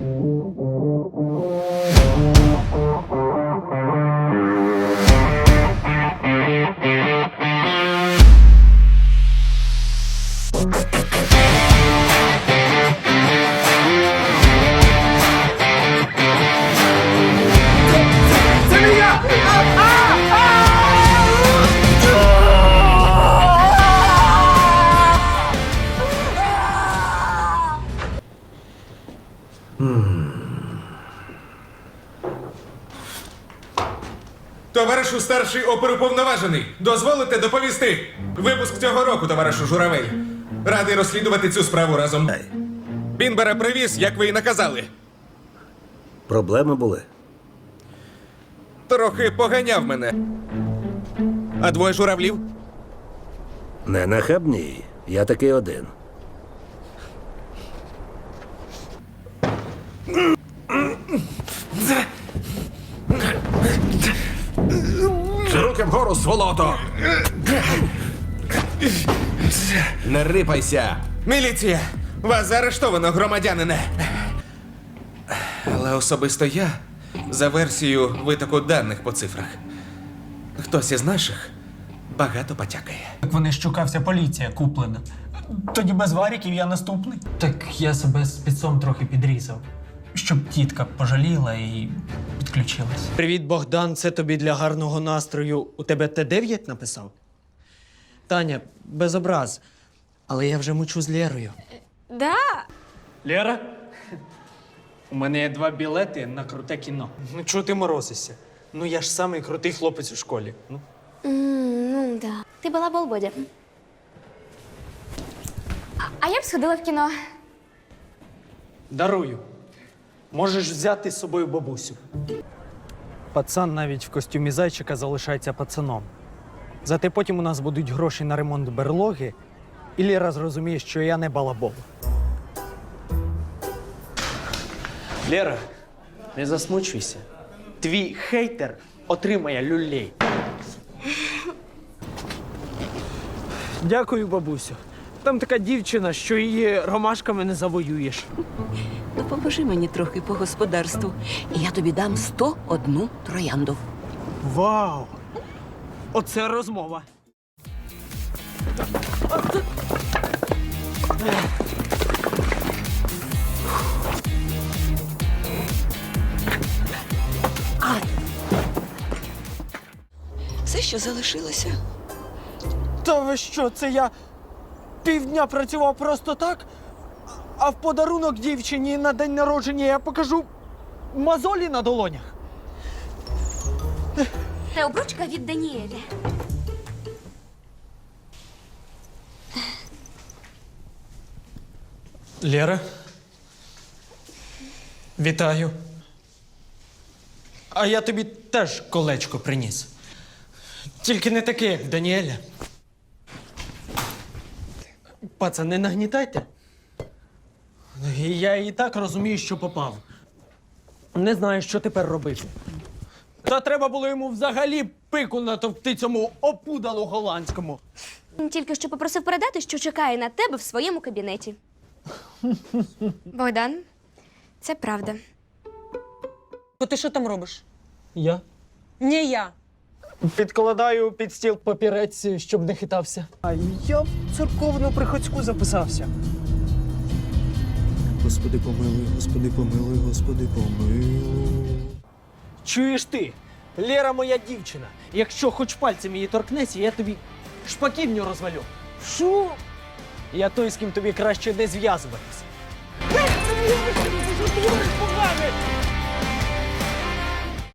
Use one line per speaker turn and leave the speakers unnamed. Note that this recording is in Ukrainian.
Mm-hmm. Товаришу старший оперуповноважений, дозволите доповісти. Випуск цього року, товаришу Журавель. Радий розслідувати цю справу разом. Бінбера привіз, як ви і наказали.
Проблеми були.
Трохи поганяв мене. А двоє журавлів?
Не нахабній. Я такий один.
Вгору, сволото! Не рипайся! Міліція! Вас заарештовано, громадянине! Але особисто я за версією витоку даних по цифрах. Хтось із наших багато потякає.
Так вони щукався поліція куплена. Тоді без варіків я наступний. Так я себе з спецом трохи підрізав, щоб тітка пожаліла і підключилась. Привіт, Богдан. Це тобі для гарного настрою. У тебе Т9 написав? Таня, без образ. Але я вже мучу з Лєрою.
Да.
Лєра? У мене є два білети на круте кіно. Ну чого ти морозишся? Ну я ж самий крутий хлопець у школі. Ну.
М, ну да. Ти була Болбоді. А, а я б сходила в кіно.
Дарую. Можеш взяти з собою бабусю. Пацан навіть в костюмі зайчика залишається пацаном. Зате потім у нас будуть гроші на ремонт берлоги, і Ліра зрозуміє, що я не балабол. Лера, не засмучуйся. Твій хейтер отримає люлей. Дякую, бабусю. Там така дівчина, що її ромашками не завоюєш.
Допоможи мені трохи по господарству, і я тобі дам 101 троянду.
Вау! Оце розмова.
Все, що залишилося.
Та ви що, це я півдня працював просто так, а в подарунок дівчині на день народження я покажу мозолі на долонях.
Це обручка від Даніеля.
Лера. Вітаю. А я тобі теж колечко приніс. Тільки не таке, як в Даніеля. Пацан, не нагнітайте. Я і так розумію, що попав. Не знаю, що тепер робити. Та треба було йому взагалі пику натовкти цьому опудалу голландському.
Тільки що попросив передати, що чекає на тебе в своєму кабінеті. Богдан, це правда.
То ти що там робиш?
Я?
Ні, я.
Підкладаю під стіл папірець, щоб не хитався. А я в церковну приходську записався.
Господи помилуй, Господи помилуй, Господи помилуй.
Чуєш ти? Лера моя дівчина. Якщо хоч пальцем її торкнеться, я тобі шпаківню розвалю. Що? Я той, з ким тобі краще не зв'язуватись.